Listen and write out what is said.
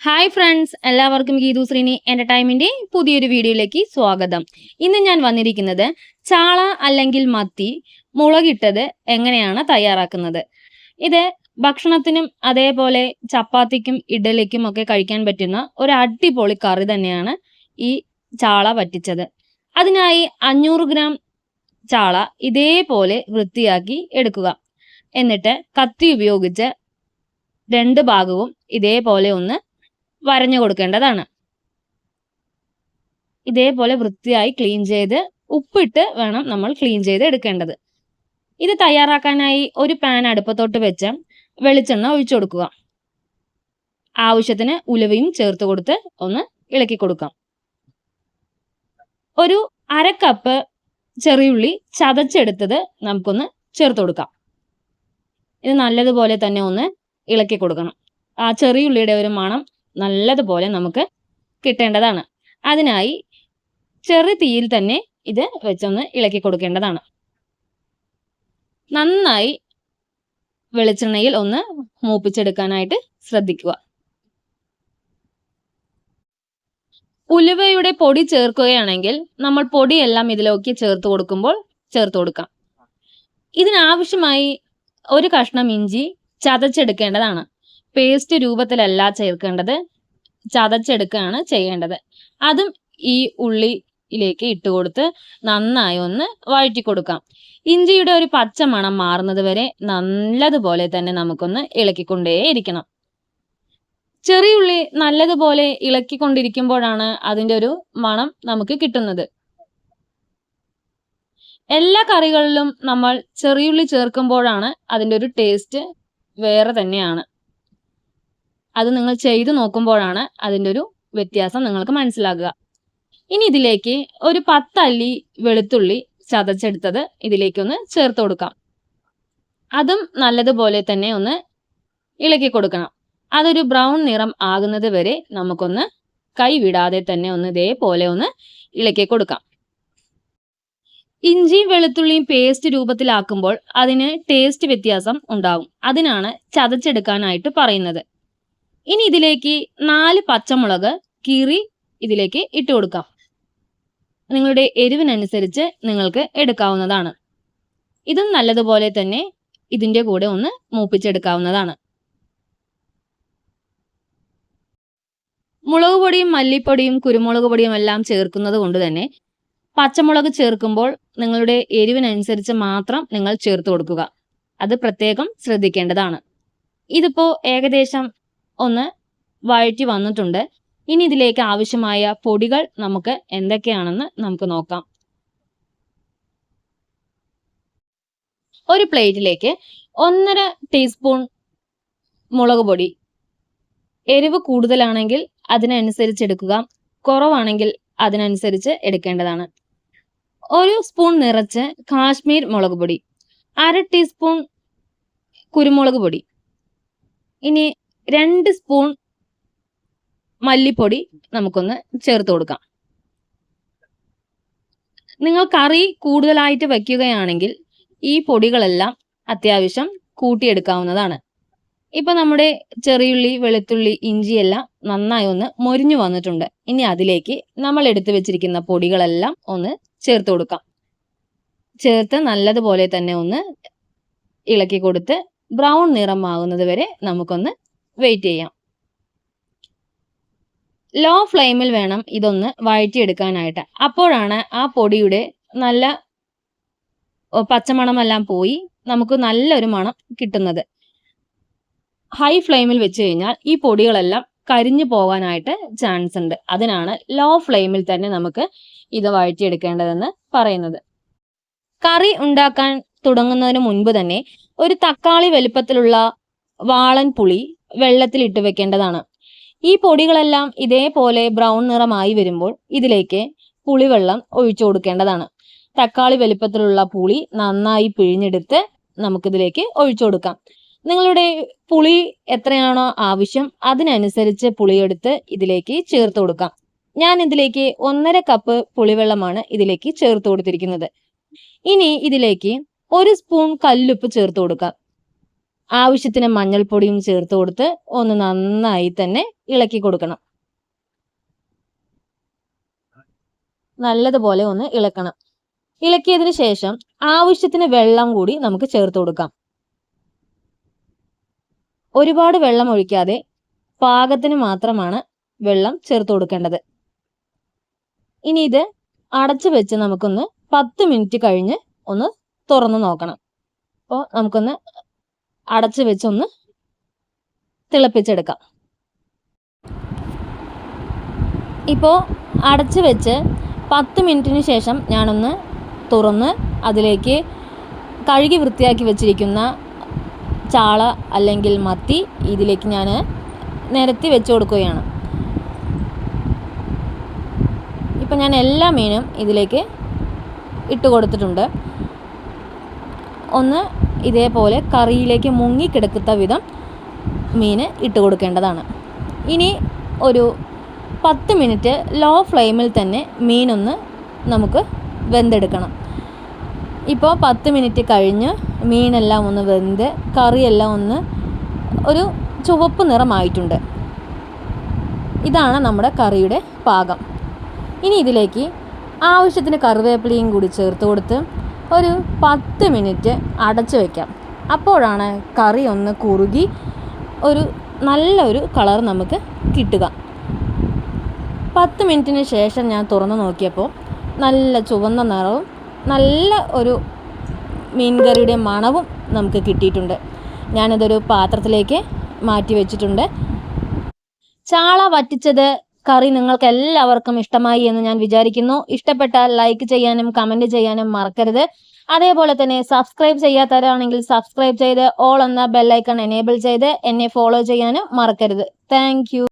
Hi friends എല്ലാവർക്കും ഗീതു ശ്രീനി എന്റർടൈമിന്റെ പുതിയൊരു വീഡിയോയിലേക്ക് സ്വാഗതം. ഇന്ന് ഞാൻ വന്നിരിക്കുന്നത് ചാള അല്ലെങ്കിൽ മത്തി മുളകിട്ടത് എങ്ങനെയാണ് തയ്യാറാക്കുന്നത്? ഇത് ഭക്ഷണത്തിനും അതേപോലെ ചപ്പാത്തിക്കും ഇഡലിക്കും ഒക്കെ കഴിക്കാൻ പറ്റുന്ന ഒരു അടിപൊളി കറി തന്നെയാണ് ഈ ചാള പറ്റിച്ചത് അതിനായി അഞ്ഞൂറ് ഗ്രാം ചാള ഇതേപോലെ വൃത്തിയാക്കി എടുക്കുക. എന്നിട്ട് കത്തി ഉപയോഗിച്ച് രണ്ട് ഭാഗവും ഇതേപോലെ ഒന്ന് വരഞ്ഞു കൊടുക്കേണ്ടതാണ്. ഇതേപോലെ വൃത്തിയായി ക്ലീൻ ചെയ്ത് ഉപ്പിട്ട് വേണം നമ്മൾ ക്ലീൻ ചെയ്ത് എടുക്കേണ്ടത്. ഇത് തയ്യാറാക്കാനായി ഒരു പാൻ അടുപ്പത്തോട്ട് വെച്ച് വെളിച്ചെണ്ണ ഒഴിച്ചു കൊടുക്കുക. ആവശ്യത്തിന് ഉലുവയും ചേർത്ത് കൊടുത്ത് ഒന്ന് ഇളക്കി കൊടുക്കാം. ഒരു അര കപ്പ് ചെറിയുള്ളി ചതച്ചെടുത്തത് നമുക്കൊന്ന് ചേർത്ത് കൊടുക്കാം. ഇത് നല്ലതുപോലെ തന്നെ ഒന്ന് ഇളക്കി കൊടുക്കണം. ആ ചെറിയുള്ളിയുടെ ഒരു മണം നല്ലതുപോലെ നമുക്ക് കിട്ടേണ്ടതാണ്. അതിനായി ചെറു തീയിൽ തന്നെ ഇത് വെച്ചൊന്ന് ഇളക്കി കൊടുക്കേണ്ടതാണ്. നന്നായി വെളിച്ചെണ്ണയിൽ ഒന്ന് മൂപ്പിച്ചെടുക്കാനായിട്ട് ശ്രദ്ധിക്കുക. ഉലുവയുടെ പൊടി ചേർക്കുകയാണെങ്കിൽ നമ്മൾ പൊടിയെല്ലാം ഇതിലേക്ക് ചേർത്ത് കൊടുക്കുമ്പോൾ ചേർത്ത് കൊടുക്കാം. ഇതിനാവശ്യമായി ഒരു കഷ്ണം ഇഞ്ചി ചതച്ചെടുക്കേണ്ടതാണ്. പേസ്റ്റ് രൂപത്തിലല്ല ചേർക്കേണ്ടത്. ചതച്ചെടുക്കുകയാണ് ചെയ്യേണ്ടത്. അതും ഈ ഉള്ളിയിലേക്ക് ഇട്ട് കൊടുത്ത് നന്നായി ഒന്ന് വഴറ്റി കൊടുക്കാം ഇഞ്ചിയുടെ ഒരു പച്ച മണം മാറുന്നത് വരെ നല്ലതുപോലെ തന്നെ നമുക്കൊന്ന് ഇളക്കിക്കൊണ്ടേയിരിക്കണം. ചെറിയ ഉള്ളി നല്ലതുപോലെ ഇളക്കിക്കൊണ്ടിരിക്കുമ്പോഴാണ് അതിന്റെ ഒരു മണം നമുക്ക് കിട്ടുന്നത്. എല്ലാ കറികളിലും നമ്മൾ ചെറിയുള്ളി ചേർക്കുമ്പോഴാണ് അതിന്റെ ഒരു ടേസ്റ്റ് വേറെ തന്നെയാണ്. അത് നിങ്ങൾ ചെയ്തു നോക്കുമ്പോഴാണ് അതിന്റെ ഒരു വ്യത്യാസം നിങ്ങൾക്ക് മനസ്സിലാകുക. ഇനി ഇതിലേക്ക് ഒരു പത്തല്ലി വെളുത്തുള്ളി ചതച്ചെടുത്തത് ഇതിലേക്കൊന്ന് ചേർത്ത് കൊടുക്കാം. അതും നല്ലതുപോലെ തന്നെ ഒന്ന് ഇളക്കി കൊടുക്കണം. അതൊരു ബ്രൗൺ നിറം ആകുന്നത് വരെ നമുക്കൊന്ന് കൈവിടാതെ തന്നെ ഒന്ന് ഇതേപോലെ ഒന്ന് ഇളക്കി കൊടുക്കാം. ഇഞ്ചിയും വെളുത്തുള്ളിയും പേസ്റ്റ് രൂപത്തിലാക്കുമ്പോൾ അതിന് ടേസ്റ്റ് വ്യത്യാസം ഉണ്ടാവും. അതിനാണ് ചതച്ചെടുക്കാനായിട്ട് പറയുന്നത്. ഇനി ഇതിലേക്ക് നാല് പച്ചമുളക് കീറി ഇതിലേക്ക് ഇട്ട് കൊടുക്കാം. നിങ്ങളുടെ എരിവിനനുസരിച്ച് നിങ്ങൾക്ക് എടുക്കാവുന്നതാണ്. ഇതും നല്ലതുപോലെ തന്നെ ഇതിന്റെ കൂടെ ഒന്ന് മൂപ്പിച്ചെടുക്കാവുന്നതാണ്. മുളക് പൊടിയും മല്ലിപ്പൊടിയും കുരുമുളക് പൊടിയും എല്ലാം ചേർക്കുന്നത് കൊണ്ട് തന്നെ പച്ചമുളക് ചേർക്കുമ്പോൾ നിങ്ങളുടെ എരിവിനനുസരിച്ച് മാത്രം നിങ്ങൾ ചേർത്ത് കൊടുക്കുക. അത് പ്രത്യേകം ശ്രദ്ധിക്കേണ്ടതാണ്. ഇതിപ്പോ ഏകദേശം ഒന്ന് വഴറ്റി വന്നിട്ടുണ്ട്. ഇനി ഇതിലേക്ക് ആവശ്യമായ പൊടികൾ നമുക്ക് എന്തൊക്കെയാണെന്ന് നമുക്ക് നോക്കാം. ഒരു പ്ലേറ്റിലേക്ക് ഒന്നര ടീസ്പൂൺ മുളക് പൊടി. എരിവ് കൂടുതലാണെങ്കിൽ അതിനനുസരിച്ച് എടുക്കുക. കുറവാണെങ്കിൽ അതിനനുസരിച്ച് എടുക്കേണ്ടതാണ്. ഒരു സ്പൂൺ നിറച്ച് കാശ്മീർ മുളക് പൊടി. അര ടീസ്പൂൺ കുരുമുളക് പൊടി. ഇനി രണ്ട് സ്പൂൺ മല്ലിപ്പൊടി നമുക്കൊന്ന് ചേർത്ത് കൊടുക്കാം. നിങ്ങൾ കറി കൂടുതലായിട്ട് വയ്ക്കുകയാണെങ്കിൽ ഈ പൊടികളെല്ലാം അത്യാവശ്യം കൂട്ടിയെടുക്കാവുന്നതാണ്. ഇപ്പൊ നമ്മുടെ ചെറിയുള്ളി വെളുത്തുള്ളി ഇഞ്ചിയെല്ലാം നന്നായി ഒന്ന് മൊരിഞ്ഞു വന്നിട്ടുണ്ട്. ഇനി അതിലേക്ക് നമ്മൾ എടുത്തു വെച്ചിരിക്കുന്ന പൊടികളെല്ലാം ഒന്ന് ചേർത്ത് കൊടുക്കാം. ചേർത്ത് നല്ലതുപോലെ തന്നെ ഒന്ന് ഇളക്കി കൊടുത്ത് ബ്രൗൺ നിറമാകുന്നത് വരെ നമുക്കൊന്ന് വെയിറ്റ് ചെയ്യാം. ലോ ഫ്ലെയിമിൽ വേണം ഇതൊന്ന് വഴറ്റിയെടുക്കാനായിട്ട്. അപ്പോഴാണ് ആ പൊടിയുടെ നല്ല പച്ചമണമെല്ലാം പോയി നമുക്ക് നല്ലൊരു മണം കിട്ടുന്നത്. ഹൈ ഫ്ലെയിമിൽ വെച്ച് കഴിഞ്ഞാൽ ഈ പൊടികളെല്ലാം കരിഞ്ഞു പോകാനായിട്ട് ചാൻസ് ഉണ്ട്. അതിനാണ് ലോ ഫ്ലെയിമിൽ തന്നെ നമുക്ക് ഇത് വഴറ്റിയെടുക്കേണ്ടതെന്ന് പറയുന്നത്. കറി ഉണ്ടാക്കാൻ തുടങ്ങുന്നതിന് മുൻപ് തന്നെ ഒരു തക്കാളി വലുപ്പത്തിലുള്ള വാളൻ പുളി വെള്ളത്തിൽ ഇട്ട് വെക്കേണ്ടതാണ്. ഈ പൊടികളെല്ലാം ഇതേപോലെ ബ്രൗൺ നിറമായി വരുമ്പോൾ ഇതിലേക്ക് പുളിവെള്ളം ഒഴിച്ചു കൊടുക്കേണ്ടതാണ്. തക്കാളി വലിപ്പത്തിലുള്ള പുളി നന്നായി പിഴിഞ്ഞെടുത്ത് നമുക്കിതിലേക്ക് ഒഴിച്ചു കൊടുക്കാം. നിങ്ങളുടെ പുളി എത്രയാണോ ആവശ്യം അതിനനുസരിച്ച് പുളിയെടുത്ത് ഇതിലേക്ക് ചേർത്ത് കൊടുക്കാം. ഞാൻ ഇതിലേക്ക് ഒന്നര കപ്പ് പുളിവെള്ളമാണ് ഇതിലേക്ക് ചേർത്ത് കൊടുത്തിരിക്കുന്നത്. ഇനി ഇതിലേക്ക് ഒരു സ്പൂൺ കല്ലുപ്പ് ചേർത്ത് കൊടുക്കാം. ആവശ്യത്തിന് മഞ്ഞൾപ്പൊടിയും ചേർത്ത് കൊടുത്ത് ഒന്ന് നന്നായി തന്നെ ഇളക്കി കൊടുക്കണം. നല്ലതുപോലെ ഒന്ന് ഇളക്കണം. ഇളക്കിയതിന് ശേഷം ആവശ്യത്തിന് വെള്ളം കൂടി നമുക്ക് ചേർത്ത് കൊടുക്കാം. ഒരുപാട് വെള്ളം ഒഴിക്കാതെ പാകത്തിന് മാത്രമാണ് വെള്ളം ചേർത്ത് കൊടുക്കേണ്ടത്. ഇനി ഇത് അടച്ചു വെച്ച് നമുക്കൊന്ന് പത്ത് മിനിറ്റ് കഴിഞ്ഞ് ഒന്ന് തുറന്നു നോക്കണം. അപ്പോൾ നമുക്കൊന്ന് അടച്ചു വെച്ചൊന്ന് തിളപ്പിച്ചെടുക്കാം. ഇപ്പോൾ അടച്ചു വെച്ച് പത്ത് മിനിറ്റിന് ശേഷം ഞാനൊന്ന് തുറന്ന് അതിലേക്ക് കഴുകി വൃത്തിയാക്കി വെച്ചിരിക്കുന്ന ചാള അല്ലെങ്കിൽ മത്തി ഇതിലേക്ക് ഞാൻ നിരത്തി വെച്ച് കൊടുക്കുകയാണ്. ഇപ്പം ഞാൻ എല്ലാ മീനും ഇതിലേക്ക് ഇട്ട് കൊടുത്തിട്ടുണ്ട്. ഒന്ന് ഇതേപോലെ കറിയിലേക്ക് മുങ്ങിക്കിടക്കുന്ന വിധം മീൻ ഇട്ട് കൊടുക്കേണ്ടതാണ്. ഇനി ഒരു പത്ത് മിനിറ്റ് ലോ ഫ്ലെയിമിൽ തന്നെ മീനൊന്ന് നമുക്ക് വെന്തെടുക്കണം. ഇപ്പോൾ പത്ത് മിനിറ്റ് കഴിഞ്ഞ് മീനെല്ലാം ഒന്ന് വെന്ത് കറിയെല്ലാം ഒന്ന് ഒരു ചുവപ്പ് നിറമായിട്ടുണ്ട്. ഇതാണ് നമ്മുടെ കറിയുടെ പാകം. ഇനി ഇതിലേക്ക് ആവശ്യത്തിന് കറിവേപ്പിലയും കൂടി ചേർത്ത് കൊടുത്ത് ഒരു പത്ത് മിനിറ്റ് അടച്ചു വയ്ക്കാം അപ്പോഴാണ് കറി ഒന്ന് കുറുകി ഒരു നല്ലൊരു കളർ നമുക്ക് കിട്ടുക. പത്ത് മിനിറ്റിന് ശേഷം ഞാൻ തുറന്ന് നോക്കിയപ്പോൾ നല്ല ചുവന്ന നിറവും നല്ല ഒരു മീൻകറിയുടെ മണവും നമുക്ക് കിട്ടിയിട്ടുണ്ട്. ഞാനതൊരു പാത്രത്തിലേക്ക് മാറ്റി വെച്ചിട്ടുണ്ട്. ചാള വറ്റിച്ചത് കറി നിങ്ങൾക്ക് എല്ലാവർക്കും ഇഷ്ടമായി എന്ന് ഞാൻ വിചാരിക്കുന്നു. ഇഷ്ടപ്പെട്ടാൽ ലൈക്ക് ചെയ്യാനും കമന്റ് ചെയ്യാനും മറക്കരുത്. അതേപോലെ തന്നെ സബ്സ്ക്രൈബ് ചെയ്യാത്തവരാണെങ്കിൽ സബ്സ്ക്രൈബ് ചെയ്ത് ഓൾ എന്ന ബെല്ലൈക്കൺ എനേബിൾ ചെയ്ത് എന്നെ ഫോളോ ചെയ്യാനും മറക്കരുത്. താങ്ക്